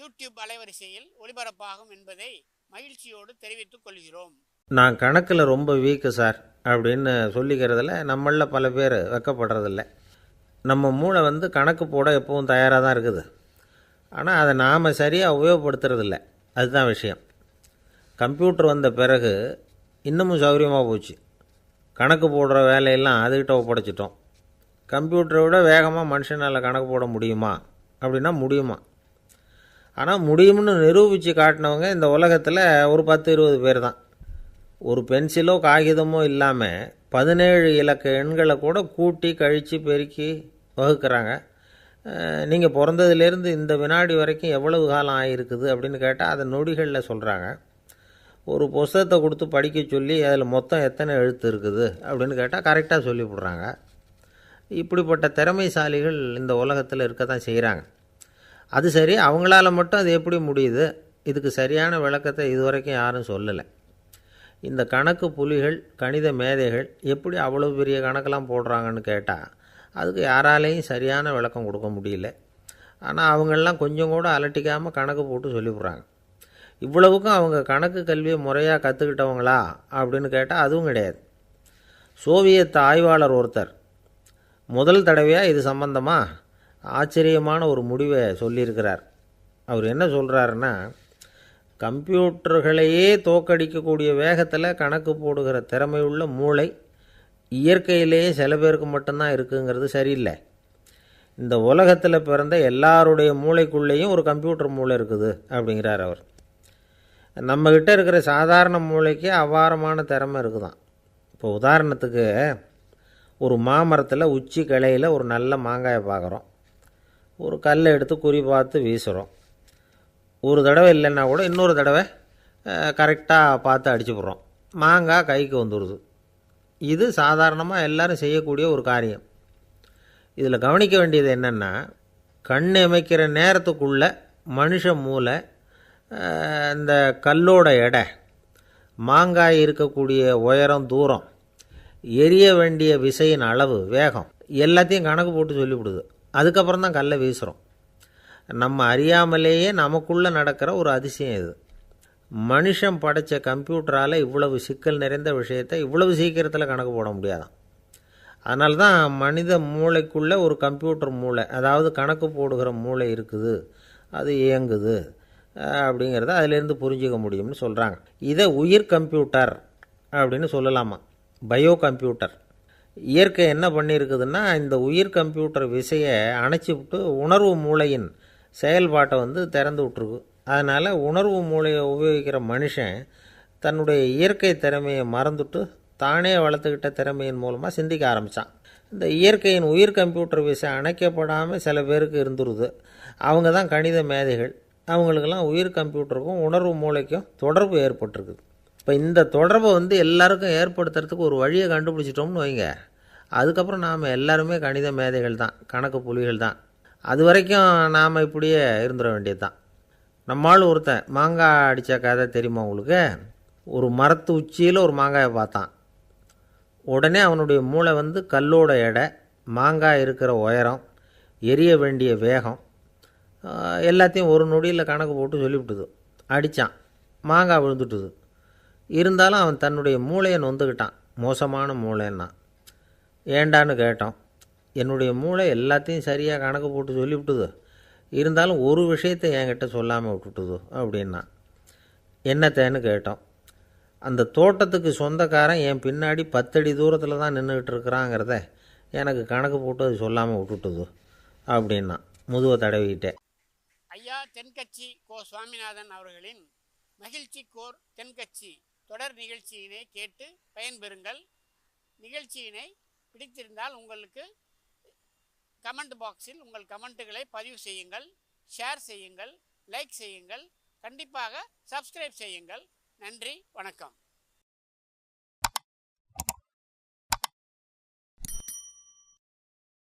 YouTube அலைவரிசையில் ஒளிபரப்பாகும் என்பதை மகிழ்ச்சியோடு தெரிவித்துக் கொள்கிறோம். நான் கணக்கில் ரொம்ப வீக்கு சார் அப்படின்னு சொல்லிக்கிறதுல நம்மளில் பல பேர் வெக்கப்படுறதில்ல. நம்ம மூளை வந்து கணக்கு போட எப்பவும் தயாராக தான் இருக்குது. ஆனால் அதை நாம் சரியாக உபயோகப்படுத்துறதில்ல. அதுதான் விஷயம். கம்ப்யூட்டர் வந்த பிறகு இன்னமும் சௌகரியமாக போச்சு. கணக்கு போடுற வேலையெல்லாம் அதுக்கிட்ட ஒப்படைச்சிட்டோம். கம்ப்யூட்டரை விட வேகமாக மனுஷனால் கணக்கு போட முடியுமா? அப்படின்னா முடியுமா? ஆனால் முடியும்னு நிரூபித்து காட்டினவங்க இந்த உலகத்தில் ஒரு பத்து இருபது பேர் தான். ஒரு பென்சிலோ காகிதமோ இல்லாமல் பதினேழு இலக்க எண்களை கூட கூட்டி கழித்து பெருக்கி வகுக்கிறாங்க. நீங்கள் பிறந்ததுலேருந்து இந்த வினாடி வரைக்கும் எவ்வளவு காலம் ஆகிருக்குது அப்படின்னு கேட்டால் அதை நொடிகளில் சொல்கிறாங்க ஒரு புஸ்தகத்தை கொடுத்து படிக்க சொல்லி அதில் மொத்தம் எத்தனை எழுத்து இருக்குது அப்படின்னு கேட்டால் கரெக்டாக சொல்லிவிடுறாங்க. இப்படிப்பட்ட திறமைசாலிகள் இந்த உலகத்தில் இருக்க தான் செய்கிறாங்க அது சரி அவங்களால மட்டும் அது எப்படி முடியுது? இதுக்கு சரியான விளக்கத்தை இதுவரைக்கும் யாரும் சொல்லலை. இந்த கணக்கு புலிகள் கணித மேதைகள் எப்படி அவ்வளோ பெரிய கணக்கெல்லாம் போடுறாங்கன்னு கேட்டால் அதுக்கு யாராலேயும் சரியான விளக்கம் கொடுக்க முடியல. ஆனால் அவங்களெலாம் கொஞ்சம் கூட அலட்டிக்காமல் கணக்கு போட்டு சொல்லிவிட்றாங்க. இவ்வளவுக்கும் அவங்க கணக்கு கல்வியை முறையாக கற்றுக்கிட்டவங்களா அப்படின்னு கேட்டால் அதுவும் கிடையாது. சோவியத் ஆய்வாளர் ஒருத்தர் முதல் தடவையாக இது சம்பந்தமாக ஆச்சரியமான ஒரு முடிவை சொல்லியிருக்கிறார். அவர் என்ன சொல்கிறாருன்னா கம்ப்யூட்டர்களையே தோக்கடிக்கக்கூடிய வேகத்தில் கணக்கு போடுகிற திறமையுள்ள மூளை இயற்கையிலேயே சில பேருக்கு மட்டும்தான் இருக்குங்கிறது சரியில்லை. இந்த உலகத்தில் பிறந்த எல்லாருடைய மூளைக்குள்ளேயும் ஒரு கம்ப்யூட்டர் மூளை இருக்குது அப்படிங்கிறார் அவர். நம்மக்கிட்ட இருக்கிற சாதாரண மூளைக்கு அபாரமான திறமை இருக்குதான். இப்போ உதாரணத்துக்கு ஒரு மாமரத்தில் உச்சி கிளையில் ஒரு நல்ல மாங்காயை பார்க்குறோம் ஒரு கல்லை எடுத்து குறி பார்த்து வீசுகிறோம் ஒரு தடவை இல்லைன்னா கூட இன்னொரு தடவை கரெக்டாக பார்த்து அடிச்சு போடுறோம் மாங்காய் கைக்கு வந்துடுது இது சாதாரணமாக எல்லோரும் செய்யக்கூடிய ஒரு காரியம். இதில் கவனிக்க வேண்டியது என்னென்னா கண் அமைக்கிற நேரத்துக்குள்ளே மனுஷ மூளை இந்த கல்லோட எடை மாங்காய் இருக்கக்கூடிய உயரம் தூரம் எரிய வேண்டிய விசையின் அளவு வேகம் எல்லாத்தையும் கணக்கு போட்டு சொல்லிவிடுது. அதுக்கப்புறம் தான் கல்லை வீசுகிறோம் நம்ம அறியாமலேயே நமக்குள்ளே நடக்கிற ஒரு அதிசயம் இது. மனுஷன் படைத்த கம்ப்யூட்டரால் இவ்வளவு சிக்கல் நிறைந்த விஷயத்தை இவ்வளவு சீக்கிரத்தில் கணக்கு போட முடியாதான். அதனால தான் மனித மூளைக்குள்ளே ஒரு கம்ப்யூட்டர் மூளை அதாவது கணக்கு போடுகிற மூளை இருக்குது அது இயங்குது அப்படிங்கிறத அதிலேருந்து புரிஞ்சுக்க முடியும்னு சொல்கிறாங்க இதை உயிர் கம்ப்யூட்டர் அப்படின்னு சொல்லலாமா? Bio computer. இயற்கை என்ன பண்ணியிருக்குதுன்னா இந்த உயிர் கம்ப்யூட்டர் விசையை அணைச்சி விட்டு உணர்வு மூளையின் செயல்பாட்டை வந்து திறந்து விட்ருக்கு அதனால் உணர்வு மூளையை உபயோகிக்கிற மனுஷன் தன்னுடைய இயற்கை திறமையை மறந்துட்டு தானே வளர்த்துக்கிட்ட திறமையின் மூலமாக சிந்திக்க ஆரம்பித்தான் இந்த இயற்கையின் உயிர் கம்ப்யூட்டர் விசை அணைக்கப்படாமல் சில பேருக்கு இருந்துருது. அவங்க தான் கணித மேதைகள். அவங்களுக்கெல்லாம் உயிர் கம்ப்யூட்டருக்கும் உணர்வு மூளைக்கும் தொடர்பு ஏற்பட்டிருக்குது. இப்போ இந்த தொடர்பை வந்து எல்லாருக்கும் ஏற்படுத்துறதுக்கு ஒரு வழியை கண்டுபிடிச்சிட்டோம்னு வைங்க. அதுக்கப்புறம் நாம் எல்லாருமே கணித மேதைகள் தான் கணக்கு புலிகள் தான். அது வரைக்கும் நாம் இப்படியே இருந்துட வேண்டியது தான் நம்மால் ஒருத்தன் மாங்காய் அடித்த கதை தெரியுமா உங்களுக்கு? ஒரு மரத்து உச்சியில் ஒரு மாங்காயை பார்த்தான். உடனே அவனுடைய மூளை வந்து கல்லோட எடை மாங்காய் இருக்கிற உயரம் எரிய வேண்டிய வேகம் எல்லாத்தையும் ஒரு நொடியில் கணக்கு போட்டு சொல்லிவிட்டுது. அடித்தான் மாங்காய் விழுந்துட்டுது. இருந்தாலும் அவன் தன்னுடைய மூளையை நொந்துக்கிட்டான் மோசமான மூளைன்னா. ஏண்டான்னு கேட்டோம். என்னுடைய மூளை எல்லாத்தையும் சரியாக கணக்கு போட்டு சொல்லிவிட்டுது. இருந்தாலும் ஒரு விஷயத்தை என்கிட்ட சொல்லாமல் விட்டுட்டுது அப்படின்னா. என்னத்தேன்னு கேட்டோம். அந்த தோட்டத்துக்கு சொந்தக்காரன் என் பின்னாடி பத்தடி தூரத்தில் தான் நின்றுக்கிட்டு இருக்கிறாங்கிறத எனக்கு கணக்கு போட்டு அது சொல்லாமல் விட்டுட்டுது அப்படின்னா. முதுவை தடவிக்கிட்டேன். ஐயா தென்கட்சி கோ சுவாமிநாதன் அவர்களின் மகிழ்ச்சி கோர் தென்கட்சி. தொடர் நிகழ்ச்சியினை கேட்டு பயன்பெறுங்கள். நிகழ்ச்சியினை பிடித்திருந்தால் உங்களுக்கு கமெண்ட் பாக்ஸில் உங்கள் கமெண்ட்டுகளை பதிவு செய்யுங்கள் ஷேர் செய்யுங்கள் லைக் செய்யுங்கள் கண்டிப்பாக சப்ஸ்கிரைப் செய்யுங்கள். நன்றி வணக்கம்.